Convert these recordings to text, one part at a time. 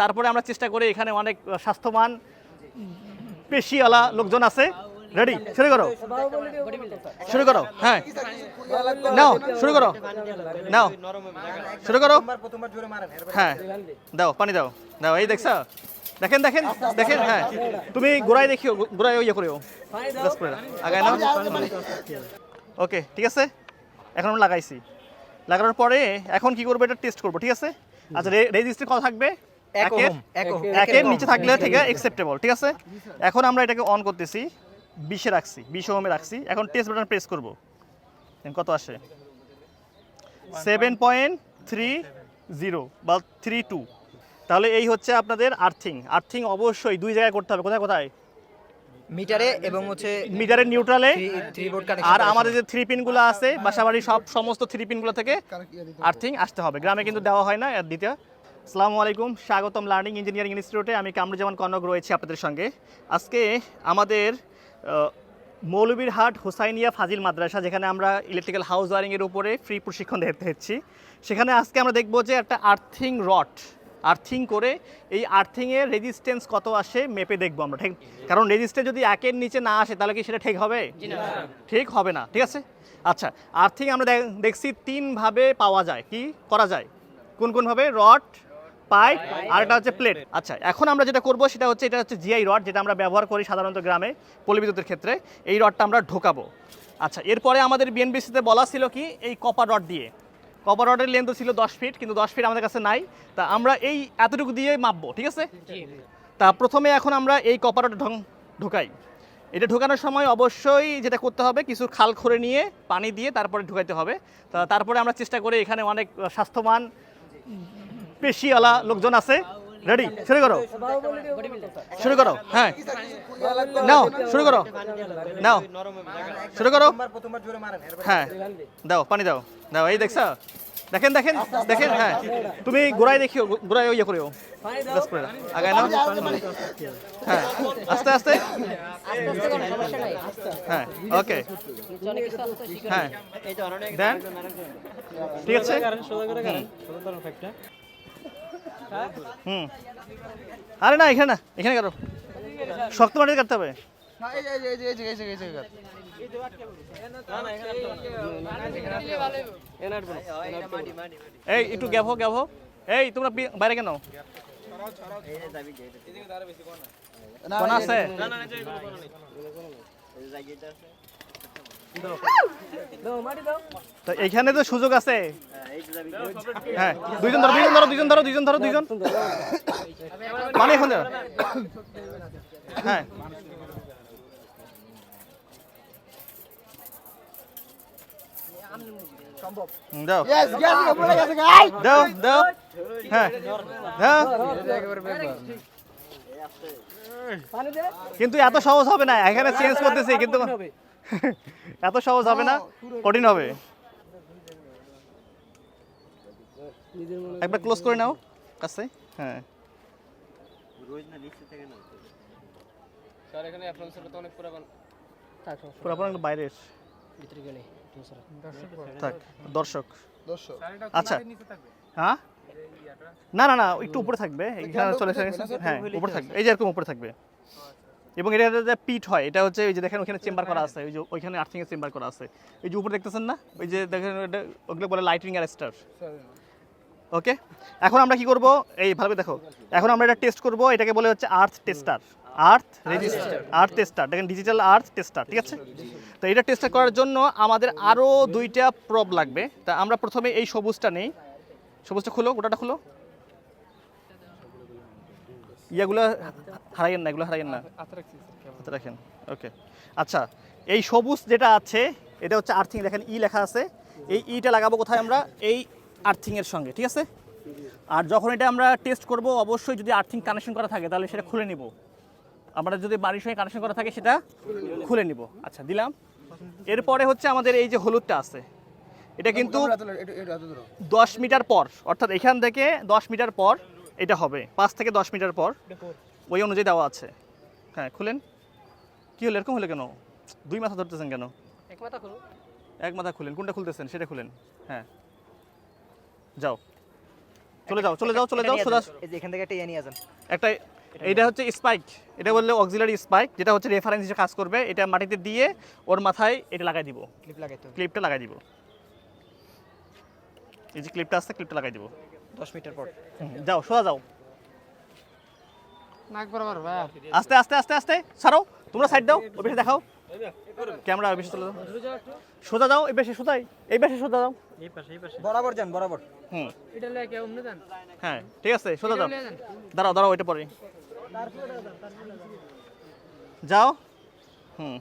তারপরে আমরা চেষ্টা করি এখানে অনেক স্বাস্থ্যবান পেশিওয়ালা লোকজন আছে। রেডি শুরু করো। শুরু করো। হ্যাঁ। নাও, শুরু করো। নাও। শুরু করো। হ্যাঁ। দাও, পানি দাও। দাও, এই দেখছ? দেখেন দেখেন দেখেন হ্যাঁ। তুমি গোড়াই দেখিও গোড়াই ইয়ে করিও। আগায় নাও। ওকে ঠিক আছে? এখন লাগাইছি। লাগানোর পরে এখন কি করব? এটা টেস্ট করব, ঠিক আছে? আচ্ছা রেজিস্ট্রি কত থাকবে? একের নিচে থাকলে আছে অ্যাকসেপ্টেবল ঠিক আছে? এখন আমরা এটাকে অন করতেছি বিশে রাখছি বিশ ওহমে রাখছি। এখন টেস্ট বাটন প্রেস করব। কত আসে? সেভেন পয়েন্ট থ্রি জিরো বা থ্রি টু তাহলে এই হচ্ছে আপনাদের আর্থিং আর্থিং অবশ্যই দুই জায়গায় করতে হবে। কোথায় কোথায়? মিটারে এবং হচ্ছে মিটারের নিউট্রালে আর আমাদের যে থ্রি পিনগুলো আছে বাসাবাড়ি সব সমস্ত থ্রি পিনগুলো থেকে আর্থিং আসতে হবে। গ্রামে কিন্তু দেওয়া হয় না এর আসসালামু আলাইকুম স্বাগতম লার্নিং ইঞ্জিনিয়ারিং ইনস্টিটিউটে আমি কামরুজ্জামান কনক রয়েছি আপনাদের সঙ্গে। আজকে আমাদের মৌলবীরহাট হোসাইনিয়া ফাজিল মাদ্রাসা যেখানে আমরা ইলেকট্রিক্যাল হাউস ওয়ারিংয়ের উপরে ফ্রি প্রশিক্ষণ দেখতে হচ্ছি সেখানে আজকে আমরা দেখব যে একটা আর্থিং রড আর্থিং করে এই আর্থিংয়ের রেজিস্ট্যান্স কত আসে মেপে দেখব আমরা ঠিক? কারণ রেজিস্ট্যান্স যদি একের নিচে না আসে তাহলে কি সেটা ঠিক হবে? ঠিক হবে না ঠিক আছে? আচ্ছা আর্থিং আমরা দেখ- দেখছি তিনভাবে পাওয়া যায়। কি করা যায়? কোন কোন ভাবে? রড পাইপ আর এটা হচ্ছে প্লেট। আচ্ছা এখন আমরা যেটা করব সেটা হচ্ছে এটা হচ্ছে জিআই রড যেটা আমরা ব্যবহার করি সাধারণত গ্রামে পলিবিদ্যুতের ক্ষেত্রে। এই রডটা আমরা ঢোকাবো। আচ্ছা এরপরে আমাদের বিএনবিসিতে বলা ছিল কি, এই কপার রড দিয়ে। কপার রডের লেন্থ ছিল দশ ফিট কিন্তু দশ ফিট আমাদের কাছে নাই। তা আমরা এই এতটুকু দিয়ে মাপবো, ঠিক আছে? তা প্রথমে এখন আমরা এই কপার রড ঢোকাই। এটা ঢোকানোর সময় অবশ্যই যেটা করতে হবে, কিছু খাল খুঁড়ে নিয়ে পানি দিয়ে তারপরে ঢুকাইতে হবে। তা তারপরে আমরা চেষ্টা করি এখানে অনেক স্বাস্থ্যবান পেশিওয়ালা লোকজন আছে। রেডি শুরু করো। শুরু করো। হ্যাঁ। নাও, শুরু করো। নাও। শুরু করো। হ্যাঁ। দাও, পানি দাও। দাও, এই দেখছ? দেখেন দেখেন দেখেন হ্যাঁ। তুমি গোড়াই দেখিও গোড়াই ইয়ে করিও। নাও। হ্যাঁ। আস্তে আস্তে। হ্যাঁ ওকে। হ্যাঁ। ঠিক আছে? হুম। আরে না এখানে না এখানে করো শক্ত মাটি কাটতে হবে। এই একটু গ্যাভো গ্যাভো এই তোমরা বাইরে কেন? কোন আছে? তো এইখানে তো সুযোগ আছে। হ্যাঁ দুইজন ধরো দুইজন ধরো দুইজন ধরো দুইজন ধরো দুইজন। মানে এখন হ্যাঁ। দাও। দাও দাও। হ্যাঁ কিন্তু এত সহজ হবে না এখানে চেঞ্জ করতেছি কিন্তু এত সহজ হবে না কঠিন হবে। একবার ক্লোজ করে নাও কাছে হ্যাঁ। স্যার এখানে অ্যাপ্লায়েন্স তো অনেক পুরাতন। পুরোপুরি বাইরের? ভিতরে গেলে থাক দর্শক। আচ্ছা। হ্যাঁ? না না না একটু উপরে থাকবে। এখানে চলে এসে হ্যাঁ উপরে থাকবে। এই যে এরকম উপরে থাকবে। এবং এটা যে পিট হয় এটা হচ্ছে ওই যে দেখেন ওখানে চেম্বার করা আছে। ওই যে ওইখানে আর্থিং এর চেম্বার করা আছে। এই যে উপরে দেখতেছেন না? ওই যে দেখেন ওগুলো বলে লাইটিং অ্যারেস্টার ওকে? এখন আমরা কি করব? এই ভালো দেখো। এখন আমরা এটা টেস্ট করব এটাকে বলে হচ্ছে earth tester earth register earth tester দেখেন ডিজিটাল আর্থ টেস্টার ঠিক আছে? তো এটা টেস্টার করার জন্য আমাদের আরও দুইটা প্রব লাগবে। তা আমরা প্রথমে এই সবুজটা নেই। সবুজটা খুলো গোটাটা খুলো। ইয়াগুলো হারাইয়েন না এগুলো হারাইয়েন না। হাতে রাখেন ওকে। আচ্ছা এই সবুজ যেটা আছে এটা হচ্ছে আর্থিং দেখেন ই লেখা আছে। এই ইটা লাগাবো কোথায় আমরা? এই আর্থিংয়ের সঙ্গে ঠিক আছে? আর যখন এটা আমরা টেস্ট করব অবশ্যই যদি আর্থিং কানেকশন করা থাকে তাহলে সেটা খুলে নিব। আমরা যদি বাড়ির সঙ্গে কানেকশন করা থাকে সেটা খুলে নিব। আচ্ছা দিলাম। এরপরে হচ্ছে আমাদের এই যে হলুদটা আছে এটা কিন্তু দশ মিটার পর অর্থাৎ এখান থেকে দশ মিটার পর এটা হবে পাঁচ থেকে দশ মিটার পর। ওই অনুযায়ী দেওয়া আছে। হ্যাঁ খুলেন। কি হলো এরকম হলো কেন? দুই মাথা ধরতেছেন কেন? এক মাথা করুন এক মাথা খুলেন কোনটা খুলতেছেন? সেটা খুলেন। হ্যাঁ। যাও। চলে যাও চলে যাও চলে যাও সোজা। এই যে এখান থেকে একটা ইয়ে নিয়ে যান একটা এইটা হচ্ছে স্পাইক এটা বললে অক্সিলারি স্পাইক যেটা হচ্ছে রেফারেন্স হিসেবে কাজ করবে। এটা মাটিতে দিয়ে ওর মাথায় এটা লাগাই দিব। ক্লিপ লাগাইতে ক্লিপটা লাগাই দিব। এই যে ক্লিপটা আছে ক্লিপটা লাগাই দিব। দশ মিটার পর। যাও সোজা যাও। নাক বরাবর ভাই। আস্তে আস্তে আস্তে আস্তে ছাড়ো তোমরা সাইড দাও ওই দেখাও। ক্যামেরা বেশি চলে যাও সোজা যাও এই বেশি সোজাই এই বেশি সোজা যাও বরাবর যান বরাবর। হুম। এটা লয়ে কেউ অমনে দেন হ্যাঁ ঠিক আছে সোজা দাও। দাঁড়াও দাঁড়াও ওইটা পরে। যাও। হুম।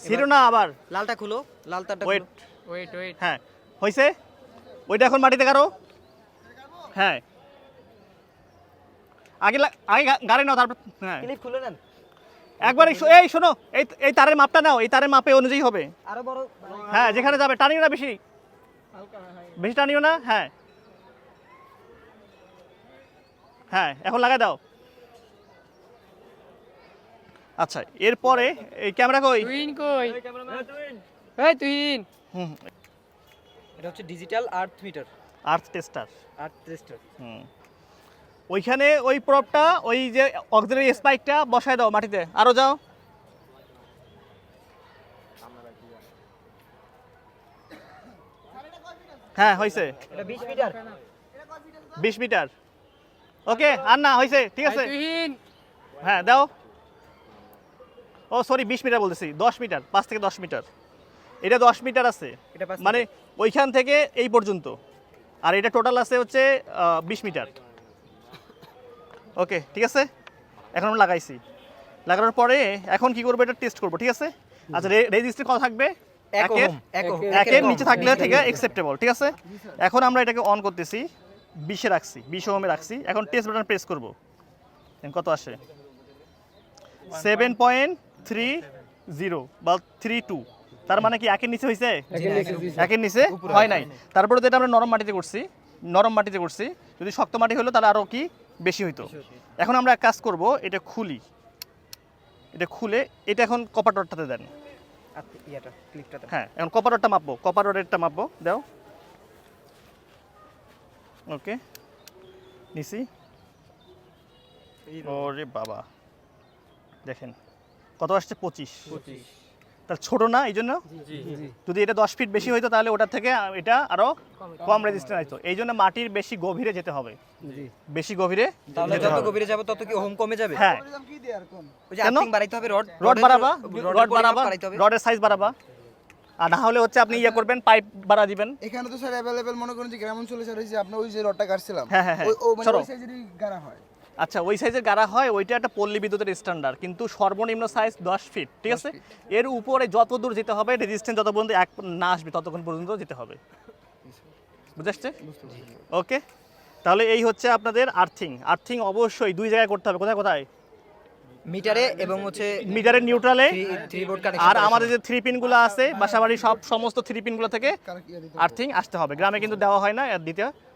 ছিল না আবার। লালটা খুলো লালটা ওয়েট ওয়েট ওয়েট হ্যাঁ হয়েছে ওইটা এখন মাটিতে কারও হ্যাঁ। আগে আগে গাড়ি নাও তারপর হ্যাঁ। ক্লিপ খুলে নেন। একবার এই এই শোনো এই এই তারের মাপটা নাও এই তারের মাপে অনুযায়ী হবে। আরও বড় হ্যাঁ যেখানে যাবে টানিও না বেশি? বেশি টানিও না? হ্যাঁ। হ্যাঁ এখন লাগাই দাও। আচ্ছা এরপরে এই ক্যামেরা কই? তুইন কই? এই তুইন হুম। এটা হচ্ছে digital earth meter. Earth tester. Earth tester. হুম। ওইখানে ওই প্রপটা ওই যে অক্সিলারি স্পাইকটা বসায় দাও মাটিতে। আরও যাও। হ্যাঁ হয়েছে এটা 20 মিটার। বিশ মিটার। ওকে আর না হয়েছে ঠিক আছে। হ্যাঁ দাও। ও সরি বিশ মিটার বলতেছি। দশ মিটার পাঁচ থেকে দশ মিটার। এটা দশ মিটার আছে। এটা মানে ওইখান থেকে এই পর্যন্ত। আর এটা টোটাল আছে হচ্ছে বিশ মিটার। ওকে ঠিক আছে? এখন আমরা লাগাইছি। লাগানোর পরে এখন কি করব? এটা টেস্ট করব ঠিক আছে? আচ্ছা রেজিস্ট্রি কত থাকবে? একের নিচে থাকলে থেকে অ্যাকসেপ্টেবল ঠিক আছে? এখন আমরা এটাকে অন করতেছি বিশে রাখছি বিশ ওহমে রাখছি। এখন টেস্ট বাটন প্রেস করব। কত আসে? সেভেন পয়েন্ট থ্রি জিরো বা থ্রি টু তার মানে কি একের নিচে হয়েছে একের নিচে হয় নাই। তারপরে তো এটা আমরা নরম মাটিতে করছি নরম মাটিতে করছি যদি শক্ত মাটি হলো তাহলে আরও কি? বেশি হইতো। এখন আমরা এক কাজ করব এটা খুলি। এটা খুলে এটা এখন কপার দেন। আচ্ছা, ক্লিপটাতে হ্যাঁ এখন কপার রডটা মাপবো। কপার রডেরটা মাপবো দাও। ওকে নিছি। ওরে বাবা। দেখেন কত আসছে? পঁচিশ। পঁচিশ। তাহলে ছোট না এই জন্য? যদি এটা দশ ফিট বেশি হইতো তাহলে ওটার থেকে এটা আরও কম রেজিস্ট্যান্স হইতো। এই জন্য মাটির বেশি গভীরে যেতে হবে। বেশি গভীরে তাহলে যত গভীরে যাব তত কি ওহম কমে যাবে? হ্যাঁ। ওই যে কেন? আর্থিং বাড়াইতে হবে রড রড বাড়াবা? রড বাড়াবা? রডের সাইজ বাড়াবা। আর না হলে হচ্ছে আপনি ইয়ে করবেন পাইপ বাড়া দিবেন। এখানে তো স্যার অ্যাভেলেবেল মনে করেন যে গ্রাম অঞ্চলে স্যার ওই যে আপনার ওই যে রডটা কাটছিলাম হ্যাঁ, হ্যাঁ, হ্যাঁ। ওই- মানে ওই সাইজেরই গাড়া হয়। আচ্ছা ওই সাইজের গাড়া হয় ওইটা একটা পল্লী বিদ্যুতের স্ট্যান্ডার্ড কিন্তু সর্বনিম্ন সাইজ দশ ফিট ঠিক আছে? এর উপরে যত দূর যেতে হবে রেজিস্ট্যান্স যত পর্যন্ত এক না আসবে ততক্ষণ পর্যন্ত যেতে হবে। বুঝে আসছে ওকে তাহলে এই হচ্ছে আপনাদের আর্থিং আর্থিং অবশ্যই দুই জায়গায় করতে হবে। কোথায় কোথায়? মিটারে এবং হচ্ছে মিটারের নিউট্রালে থ্রি আর আমাদের যে থ্রি পিনগুলো আছে বাসাবাড়ির সব সমস্ত থ্রি পিনগুলো থেকে কার ইয়ে আর্থিং আসতে হবে। গ্রামে কিন্তু দেওয়া হয় না দিতে